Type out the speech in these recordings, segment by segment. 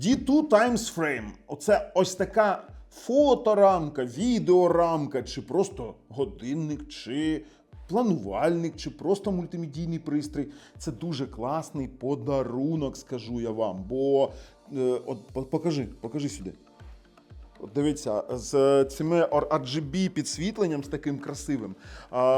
D2 Times Frame. Оце ось така фоторамка, відеорамка, чи просто годинник, чи планувальник, чи просто мультимедійний пристрій. Це дуже класний подарунок, скажу я вам. Бо е, от покажи, покажи сюди. От Дивіться, з цими RGB підсвітленням з таким красивим,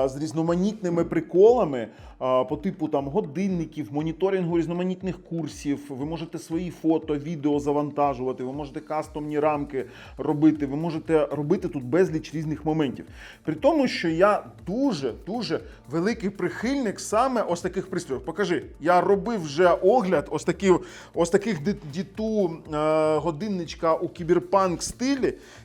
з різноманітними приколами по типу там годинників, моніторингу різноманітних курсів. Ви можете свої фото, відео завантажувати, ви можете кастомні рамки робити. Ви можете робити тут безліч різних моментів. При тому, що я дуже дуже великий прихильник саме ось таких пристроїв. Покажи, я робив вже огляд ось таких, ось таких діту е, годинничка у кіберпанк стилі.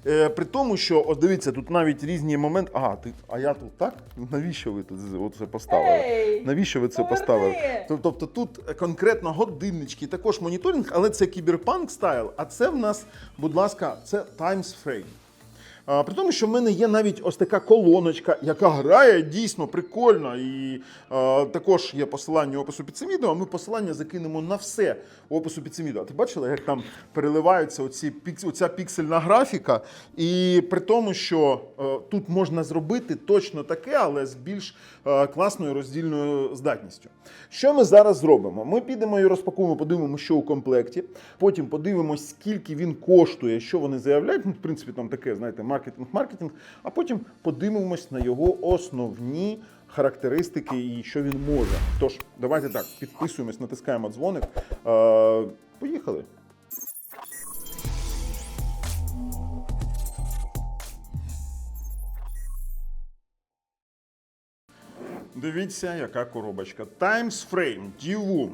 Е, при тому, що от дивіться, тут навіть різні моменти. Ага, ти, а я тут так? Навіщо ви тут це поставили? Ей, Навіщо ви це поверни! поставили? Тобто тут конкретно годиннички, також моніторинг, але це кіберпанк стайл. А це в нас, будь ласка, це Times Frame. А, При тому, що в мене є навіть ось така колоночка, яка грає дійсно прикольно. І а, також є посилання опису під цим відео. а Ми посилання закинемо на все опису під цим відео. Ти бачила, як там переливаються оці, оця піксельна графіка? І при тому, що е, тут можна зробити точно таке, але з більш е, класною роздільною здатністю. Що ми зараз зробимо? Ми підемо і розпакуємо, подивимося, що у комплекті. Потім подивимось, скільки він коштує, що вони заявляють. Ну, в принципі, там таке, знаєте, маркетинг-маркетинг. А потім подивимось на його основні характеристики і що він може. Тож, давайте так, підписуємось, натискаємо дзвоник. Е, поїхали. Дивіться, яка коробочка. Times Frame, Divum.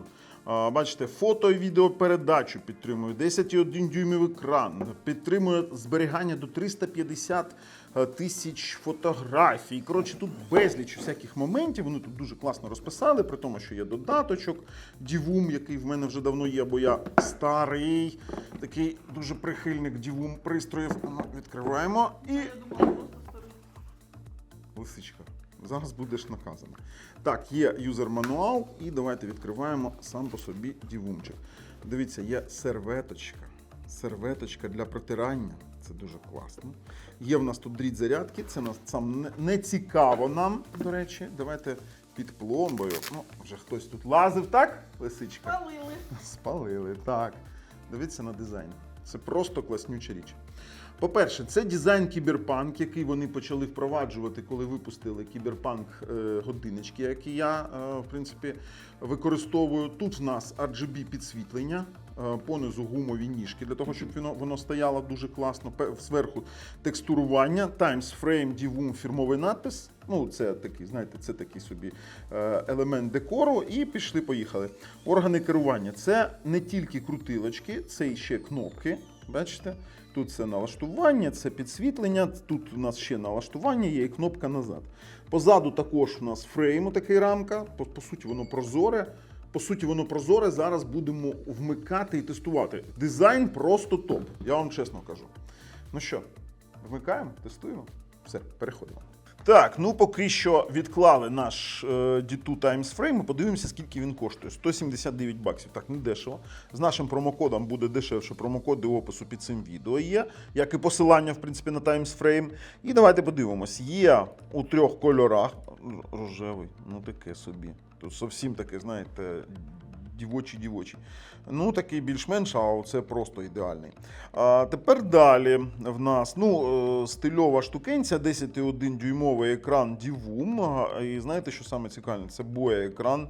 Бачите, фото і відеопередачу підтримує, 10,1 дюймів екран, підтримує зберігання до 350 е, тисяч фотографій. Коротше, тут безліч всяких моментів. Вони тут дуже класно розписали, при тому, що є додаточок Divum, який в мене вже давно є, бо я старий, такий дуже прихильник Divum пристроїв. Ну, Відкриваємо і Лисичка. Зараз будеш наказаний. Так, є юзер-мануал, і давайте відкриваємо сам по собі дівумчик. Дивіться, є серветочка. Серветочка для протирання. Це дуже класно. Є в нас тут дріт зарядки, це нас сам не, не цікаво нам, до речі. Давайте під пломбою. Ну, вже хтось тут лазив, так? Лисичка? Палили. Спалили, так. Дивіться на дизайн. Це просто класнюча річ. По-перше, це дизайн кіберпанк, який вони почали впроваджувати, коли випустили кіберпанк-годиночки, які я, е, в принципі, використовую. Тут в нас RGB підсвітлення, е, понизу гумові ніжки, для того, щоб воно, воно стояло дуже класно. Зверху текстурування, Times Frame Divum фірмовий надпис. Ну, це такий, знаєте, це такий собі е, елемент декору. І пішли, поїхали. Органи керування це не тільки крутилочки, це і ще кнопки. Бачите? Тут це налаштування, це підсвітлення. Тут у нас ще налаштування є і кнопка назад. Позаду також у нас фрейм, такий рамка. По, по суті, воно прозоре. По суті, воно прозоре. Зараз будемо вмикати і тестувати. Дизайн просто топ. Я вам чесно кажу. Ну що, вмикаємо, тестуємо? Все, переходимо. Так, ну поки що відклали наш е, D2 Times Frame. Подивимося, скільки він коштує. 179 баксів. Так, не дешево. З нашим промокодом буде дешевше. Промокоди в опису під цим відео є, як і посилання, в принципі, на Times Frame. І давайте подивимось. Є у трьох кольорах. Рожевий, ну таке собі. Тут зовсім таке, знаєте, дівочі дівочі. Ну, такий більш-менш, а це просто ідеальний. А, тепер далі в нас ну, е, стильова штукенця, 10,1 дюймовий екран Divum. І знаєте, що саме цікаве? Це боя екран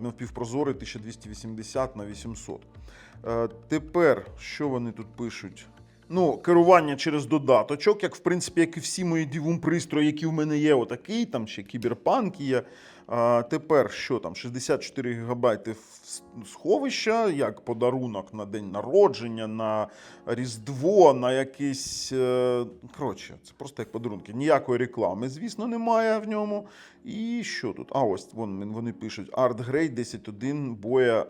напівпрозорий 1280 на 800. Е, Тепер, що вони тут пишуть? Ну, керування через додаточок, як в принципі, як і всі мої дивум пристрої, які в мене є, отакий, там ще кіберпанк є. А, тепер що там? 64 гігабайти сховища, як подарунок на день народження, на Різдво, на якийсь. е, Коротше, це просто як подарунки. Ніякої реклами, звісно, немає в ньому. І що тут? А ось вон, вони пишуть: Art Grey 10.1 боя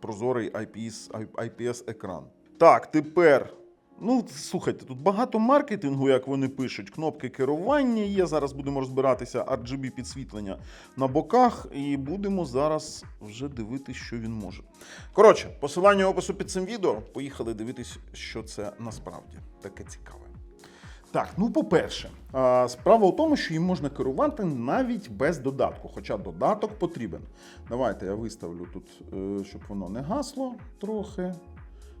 прозорий IPS, IPS екран. Так, тепер Ну, слухайте, тут багато маркетингу, як вони пишуть. Кнопки керування є. Зараз будемо розбиратися RGB підсвітлення на боках, і будемо зараз вже дивитися, що він може. Коротше, посилання опису під цим відео. Поїхали дивитись, що це насправді таке цікаве. Так, ну по-перше, справа у тому, що їм можна керувати навіть без додатку, хоча додаток потрібен. Давайте я виставлю тут, е, щоб воно не гасло трохи.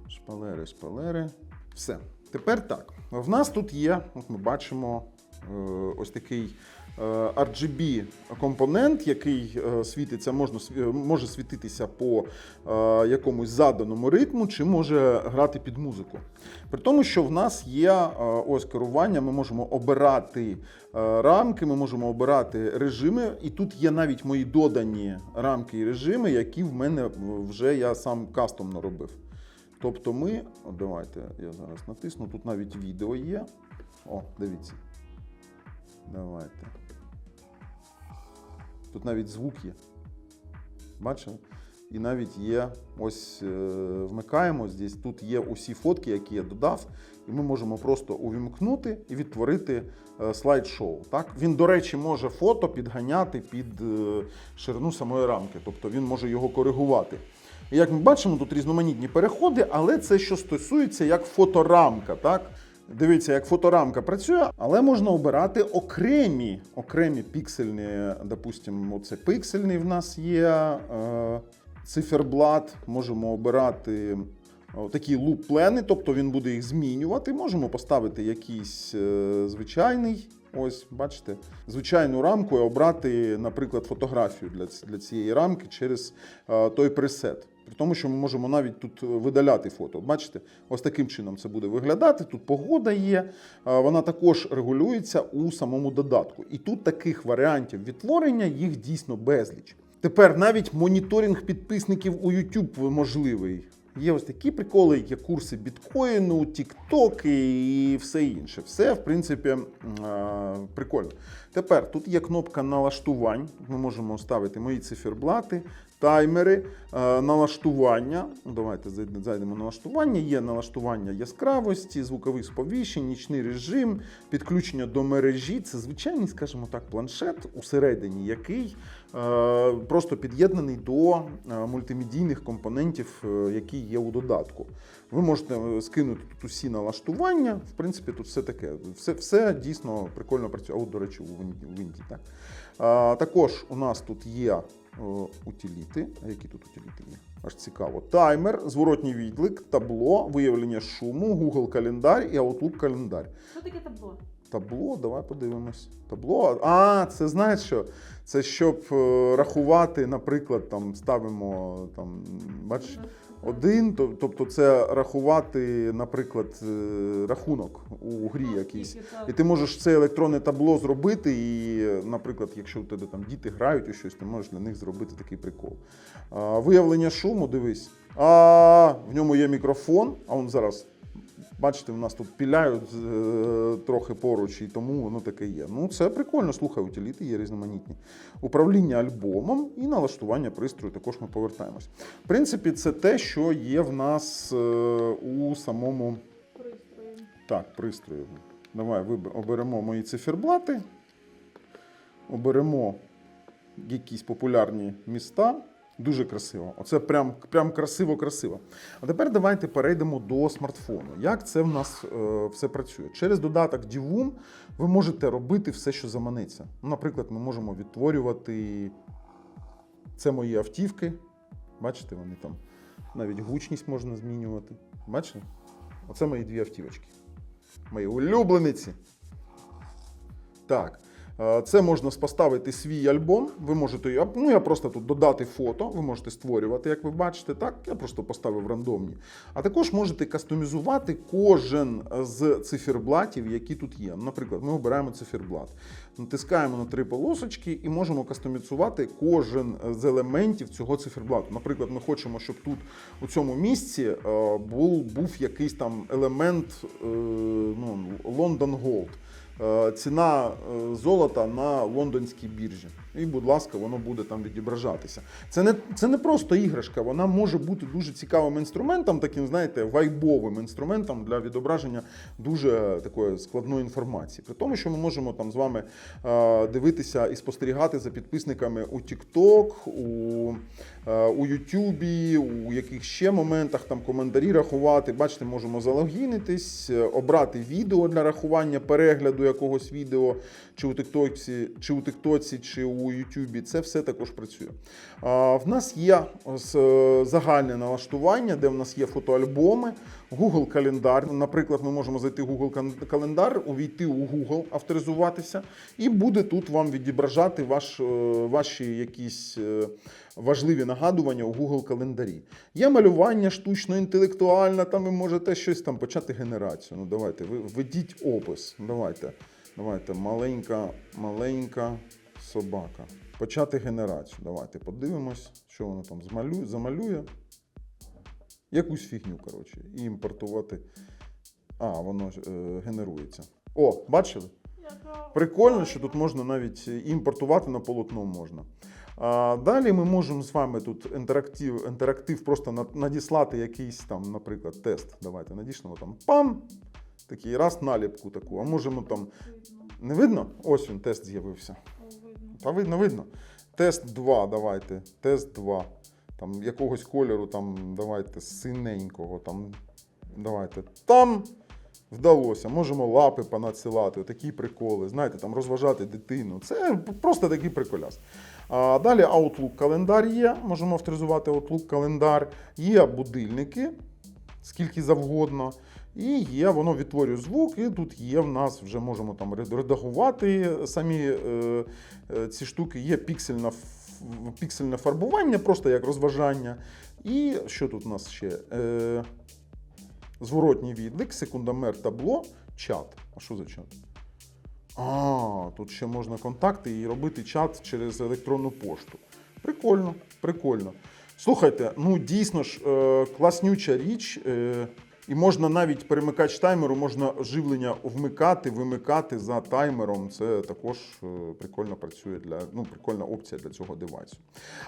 Шпалери, шпалери. Все. Тепер так. В нас тут є, от ми бачимо, е, ось такий е, RGB компонент, який е, світиться, можна, може світитися по якомусь заданому ритму, чи може грати під музику. При тому, що в нас є ось керування, ми можемо обирати рамки, ми можемо обирати режими, і тут є навіть мої додані рамки і режими, які в мене вже я сам кастомно робив. Тобто ми, давайте я зараз натисну, тут навіть відео є. О, дивіться. Давайте. Тут навіть звук є. Бачили? І навіть є, ось е, вмикаємо, здесь, тут є усі фотки, які я додав, і ми можемо просто увімкнути і відтворити е, слайд-шоу. Так? Він, до речі, може фото підганяти під е, ширину самої рамки, тобто він може його коригувати. І як ми бачимо, тут різноманітні переходи, але це що стосується як фоторамка. Так? Дивіться, як фоторамка працює, але можна обирати окремі, окремі піксельні, допустимо, оце пиксельний в нас є циферблат. Можемо обирати такі луп-плени, тобто він буде їх змінювати. Можемо поставити якийсь е, звичайний. Ось, бачите, звичайну рамку і обрати, наприклад, фотографію для, для цієї рамки через е, той пресет. При тому, що ми можемо навіть тут видаляти фото. Бачите, ось таким чином це буде виглядати. Тут погода є, е, вона також регулюється у самому додатку. І тут таких варіантів відтворення їх дійсно безліч. Тепер навіть моніторинг підписників у YouTube можливий. Є ось такі приколи, є курси біткоїну, тіктоки і все інше. Все, в принципі, прикольно. Тепер тут є кнопка налаштувань. Ми можемо ставити мої циферблати, таймери, е, налаштування. Давайте зайдемо в налаштування. Є налаштування яскравості, звукових сповіщень, нічний режим, підключення до мережі. Це звичайний, скажімо так, планшет, усередині який просто під'єднаний до е, мультимедійних компонентів, е, які є у додатку. Ви можете е, скинути тут усі налаштування. В принципі, тут все таке. Все, все дійсно прикольно працює. От, до речі, у Вінді. так. Також у нас тут є е, утиліти. Які тут утиліти є? Аж цікаво. Таймер, зворотній відлик, табло, виявлення шуму, Google календар і Outlook календар. Що таке табло? Табло, давай подивимось. Табло. А, це знаєш що? Це щоб е, рахувати, наприклад, там ставимо там, бачиш, один, то- тобто це рахувати, наприклад, е, рахунок у грі Ну, якийсь. І ти можеш це електронне табло зробити, і, наприклад, якщо у тебе там діти грають у щось, ти можеш для них зробити такий прикол. А, виявлення шуму, дивись. А, в ньому є мікрофон, а он зараз. Бачите, в нас тут піляють е, трохи поруч, і тому воно таке є. Ну, це прикольно, слухай, утиліти є різноманітні. Управління альбомом і налаштування пристрою також ми повертаємось. В принципі, це те, що є в нас е, у самому Пристрої. так, пристрою. Давай оберемо мої циферблати, оберемо якісь популярні міста. Дуже красиво. Оце прям, прям красиво-красиво. А тепер давайте перейдемо до смартфону. Як це в нас е, все працює? Через додаток Divum ви можете робити все, що заманеться. Ну, Наприклад, ми можемо відтворювати це мої автівки. Бачите, вони там навіть гучність можна змінювати. Бачите? Оце мої дві автівочки. Мої улюблениці. Так. Це можна поставити свій альбом. Ви можете, ну я просто тут додати фото, ви можете створювати, як ви бачите, так? Я просто поставив рандомні. А також можете кастомізувати кожен з циферблатів, які тут є. Наприклад, ми обираємо циферблат, натискаємо на три полосочки і можемо кастомізувати кожен з елементів цього циферблату. Наприклад, ми хочемо, щоб тут у цьому місці е, був, був якийсь там елемент е, ну, London Gold. Е, Ціна е, золота на лондонській біржі. І, будь ласка, воно буде там відображатися. Це не, це не просто іграшка, вона може бути дуже цікавим інструментом, таким, знаєте, вайбовим інструментом для відображення дуже такої складної інформації. При тому, що ми можемо там з вами е, дивитися і спостерігати за підписниками у TikTok, у, е, у YouTube, у яких ще моментах там коментарі рахувати. Бачите, можемо залогінитись, е, обрати відео для рахування перегляду якогось відео, чи у TikTok, чи у TikTok, чи у YouTube. Це все також працює. А, В нас є е, загальне налаштування, де в нас є фотоальбоми, Google календар. Наприклад, ми можемо зайти в Google календар, увійти у Google, авторизуватися, і буде тут вам відображати ваш, е, ваші якісь е, важливі нагадування у Google календарі. Є малювання штучно-інтелектуальне, там ви можете щось там почати генерацію. Ну давайте, ви введіть опис. Давайте. Давайте, маленька, маленька собака. Почати генерацію. Давайте подивимось, що воно там змалює, замалює. Якусь фігню, коротше, і імпортувати. А, воно е, генерується. О, бачили? Прикольно, що тут можна навіть імпортувати на полотно можна. А, далі ми можемо з вами тут інтерактив, інтерактив просто надіслати якийсь там, наприклад, тест. Давайте надішлемо там пам. Такий раз наліпку таку. А можемо там. Не видно? Ось він, тест з'явився. Та видно, видно. Тест 2, давайте. Тест 2. Там якогось кольору, там, давайте, синенького. Там, давайте. Там вдалося. Можемо лапи понадсилати, такі приколи. Знаєте, там розважати дитину. Це просто такий приколяс. А далі Outlook календар є. Можемо авторизувати Outlook календар. Є будильники, скільки завгодно. І є, воно відтворює звук, і тут є в нас вже можемо там редагувати самі е, е, ці штуки. Є піксельна, піксельне фарбування, просто як розважання. І що тут у нас ще? Е, зворотній відлик, секундомер табло, чат. А що за чат? А, тут ще можна контакти і робити чат через електронну пошту. Прикольно, прикольно. Слухайте, ну дійсно ж е, класнюча річ. Е, і можна навіть перемикач таймеру, можна живлення вмикати, вимикати за таймером. Це також е, прикольно працює для ну, прикольна опція для цього девайсу.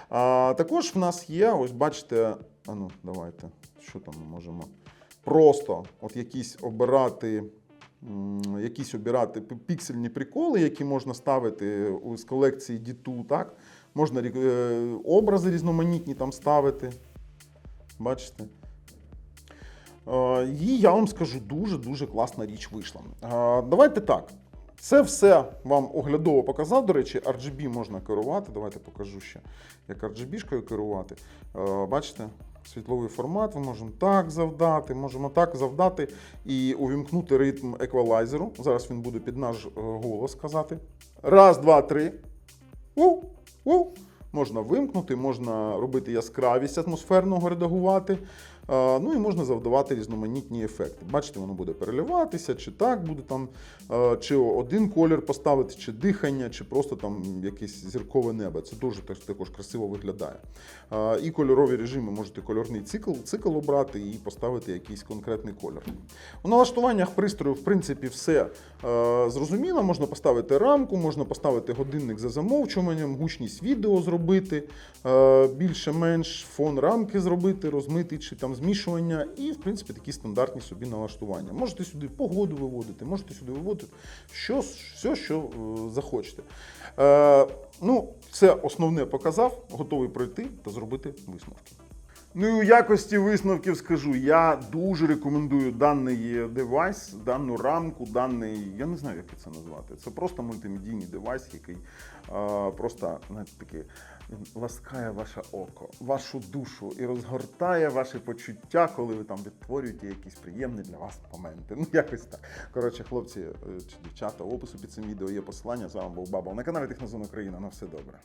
А, також в нас є, ось бачите, а ну давайте, що там ми можемо. Просто от якісь обирати. Якісь обирати піксельні приколи, які можна ставити з колекції D2, так? Можна е, образи різноманітні там ставити. Бачите? Е, І я вам скажу, дуже-дуже класна річ вийшла. Е, Давайте так. Це все вам оглядово показав. До речі, RGB можна керувати. Давайте покажу ще, як RGB-шкою керувати. Е, Бачите, світловий формат. Ми можемо так завдати, можемо так завдати і увімкнути ритм еквалайзеру. Зараз він буде під наш голос казати. Раз, два, три. У, у. Можна вимкнути, можна робити яскравість атмосферного редагувати. Ну і можна завдавати різноманітні ефекти. Бачите, воно буде переливатися, чи так буде там, чи один колір поставити, чи дихання, чи просто там якесь зіркове небо. Це дуже також красиво виглядає. І кольорові режими можете кольорний цикл, цикл обрати і поставити якийсь конкретний колір. У налаштуваннях пристрою, в принципі, все зрозуміло. Можна поставити рамку, можна поставити годинник за замовчуванням, гучність відео зробити, більше-менш фон рамки зробити, розмити чи там змішування. І, в принципі, такі стандартні собі налаштування. Можете сюди погоду виводити, можете сюди виводити що, все, що е, захочете. Е, ну, це основне показав, готовий пройти та зробити висновки. Ну і у якості висновків скажу, я дуже рекомендую даний девайс, дану рамку, даний, я не знаю, як це назвати. Це просто мультимедійний девайс, який е, просто знаєте, такий, він ласкає ваше око, вашу душу і розгортає ваші почуття, коли ви там відтворюєте якісь приємні для вас моменти. Ну, якось так. Коротше, хлопці е, чи дівчата, в опису під цим відео є посилання. З вами був Бабл на каналі Технозон Україна. На все добре.